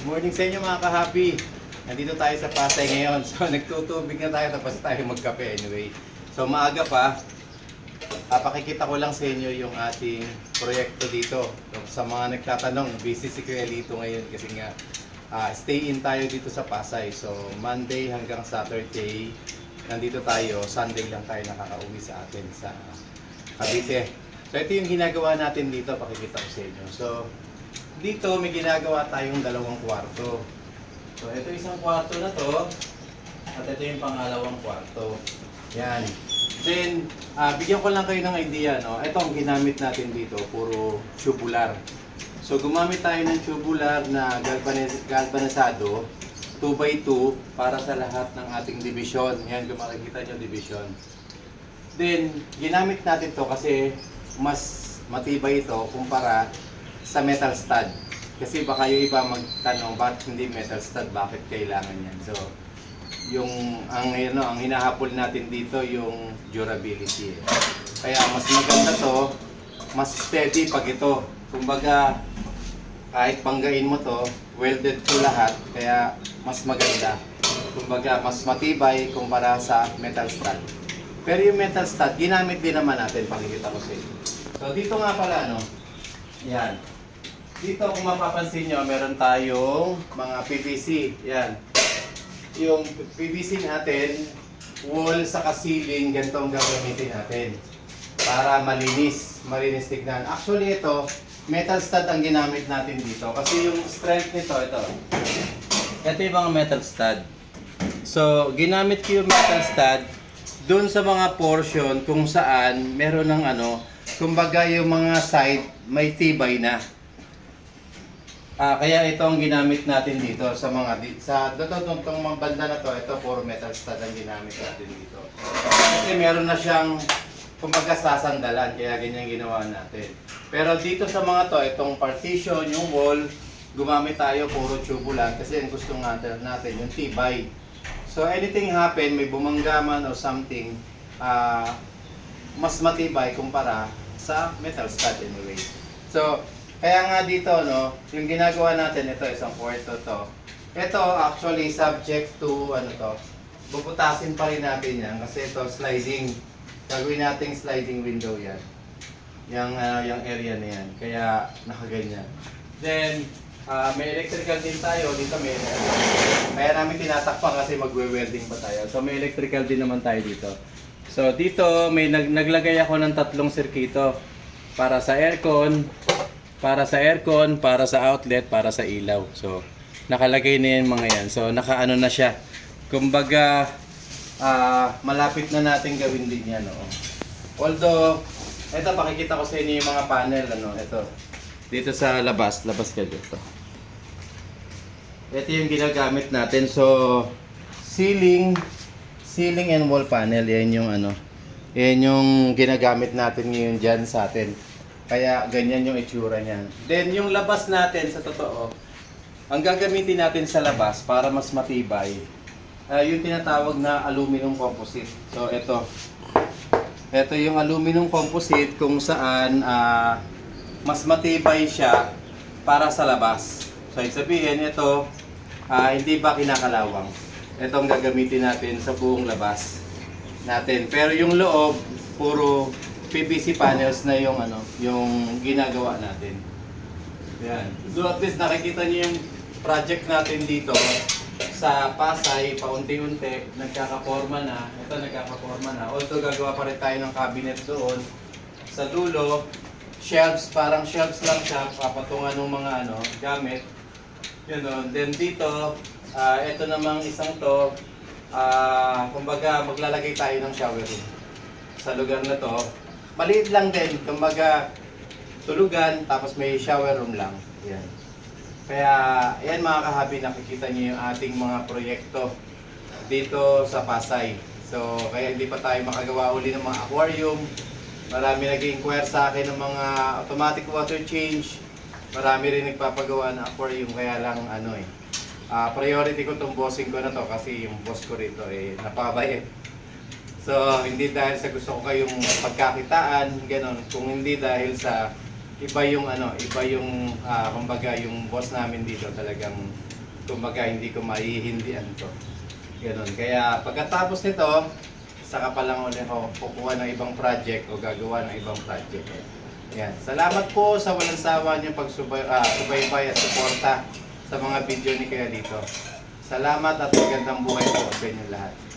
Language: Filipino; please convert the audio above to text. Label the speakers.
Speaker 1: Morning sa inyo mga ka-happy. Nandito tayo sa Pasay ngayon. So nagtutubig na tayo tapos tayo magkape anyway. So maaga pa, ah, pakikita ko lang sa inyo yung ating proyekto dito. So, sa mga nagtatanong, busy si Kuya Lito ngayon kasi nga ah, stay in tayo dito sa Pasay. So Monday hanggang Saturday, nandito tayo. Sunday lang tayo nakakauwi sa atin sa Cavite. So ito yung ginagawa natin dito, pakikita ko sa inyo. So dito may ginagawa tayong dalawang kwarto. So ito isang kwarto na to at ito yung pangalawang kwarto. Yan. Then, ah, bigyan ko lang kayo ng idea, no? Ito ang ginamit natin dito, puro tubular. So gumamit tayo ng tubular na galvaniz- galvanizado 2x2 para sa lahat ng ating division. Yan, kung makikita nyo division. Then, ginamit natin to kasi mas matibay ito kumpara sa metal stud. Kasi baka yung iba magtanong, bakit hindi metal stud? Bakit kailangan yan? So, yung ang ano, ang hinahabol natin dito yung durability. eh. Kaya mas maganda to, mas steady pag ito. Kumbaga, kahit panggain mo to, welded to lahat, kaya mas maganda. Kumbaga, mas matibay kumpara sa metal stud. Pero yung metal stud, ginamit din naman natin, pakikita ko sa inyo. So, dito nga pala, no? Yan. Dito, kung mapapansin nyo, meron tayong mga PVC. Yan. Yung PVC natin, wall sa ceiling, ganito ang gagamitin natin. Para malinis, malinis tignan. Actually, ito, metal stud ang ginamit natin dito. Kasi yung strength nito, ito. Ito yung mga metal stud. So, ginamit ko yung metal stud doon sa mga portion kung saan meron ng ano, kumbaga yung mga side may tibay na. Ah, kaya ito ang ginamit natin dito sa mga di- sa dito tong tong mga banda na to, ito puro metal stud ang ginamit natin dito. Kasi meron na siyang kumbaga sasandalan kaya ganyan ginawa natin. Pero dito sa mga to, itong partition, yung wall, gumamit tayo puro tubular kasi ang gusto natin natin yung tibay. So anything happen, may bumanggaman or something, ah mas matibay kumpara sa metal stud anyway. So, kaya nga dito, no, yung ginagawa natin, ito, isang kwarto to. Ito, actually, subject to, ano to, bubutasin pa rin natin yan kasi ito, sliding. Gagawin nating sliding window yan. Yung, ah, yung area na yan. Kaya, nakaganyan. Then, ah, may electrical din tayo. Dito may Kaya namin tinatakpan kasi magwe-welding pa tayo. So, may electrical din naman tayo dito. So, dito, may nag naglagay ako ng tatlong sirkito. Para sa aircon, para sa aircon, para sa outlet, para sa ilaw. So, nakalagay na yan mga yan. So, nakaano na siya. Kumbaga, ah, malapit na natin gawin din yan. Oo. Although, eto pakikita ko sa inyo yung mga panel. Ano, ito. Dito sa labas, labas ka dito. Ito yung ginagamit natin. So, ceiling, ceiling and wall panel, yan yung ano, yan yung ginagamit natin ngayon dyan sa atin. Kaya ganyan yung itsura niyan. Then yung labas natin sa totoo, ang gagamitin natin sa labas para mas matibay, ah, yung tinatawag na aluminum composite. So ito, ito yung aluminum composite kung saan ah, mas matibay siya para sa labas. So ibig sabihin ito, ah, hindi ba kinakalawang? Ito ang gagamitin natin sa buong labas natin. Pero yung loob, puro PVC panels na yung ano, yung ginagawa natin. Yan. So at least nakikita niyo yung project natin dito sa Pasay, paunti-unti, nagkakaporma na. Ito nagkakaporma na. Although gagawa pa rin tayo ng cabinet doon. Sa dulo, shelves, parang shelves lang siya, papatungan ng mga ano, gamit. Yun o. Then dito, ah, ito namang isang to, ah, kumbaga maglalagay tayo ng shower room sa lugar na to. Maliit lang din, kumbaga tulugan, tapos may shower room lang. Yan. Kaya, yan mga kahabi, nakikita niyo yung ating mga proyekto dito sa Pasay. So, kaya hindi pa tayo makagawa uli ng mga aquarium. Marami nag-inquire sa akin ng mga automatic water change. Marami rin nagpapagawa ng aquarium, kaya lang ano eh. Ah, priority ko tong bossing ko na to kasi yung boss ko rito eh napakabait. So, hindi dahil sa gusto ko kayong pagkakitaan, ganun. Kung hindi dahil sa iba yung ano, iba yung ah, kumbaga yung boss namin dito talagang kumbaga hindi ko maihindian to. Ganun. Kaya pagkatapos nito, saka pa lang ulit ako kukuha ng ibang project o gagawa ng ibang project. Yan. Salamat po sa walang sawa niyong pagsubay, ah, subaybay at suporta sa mga video ni Kuya dito. Salamat at magandang buhay po sa inyo lahat.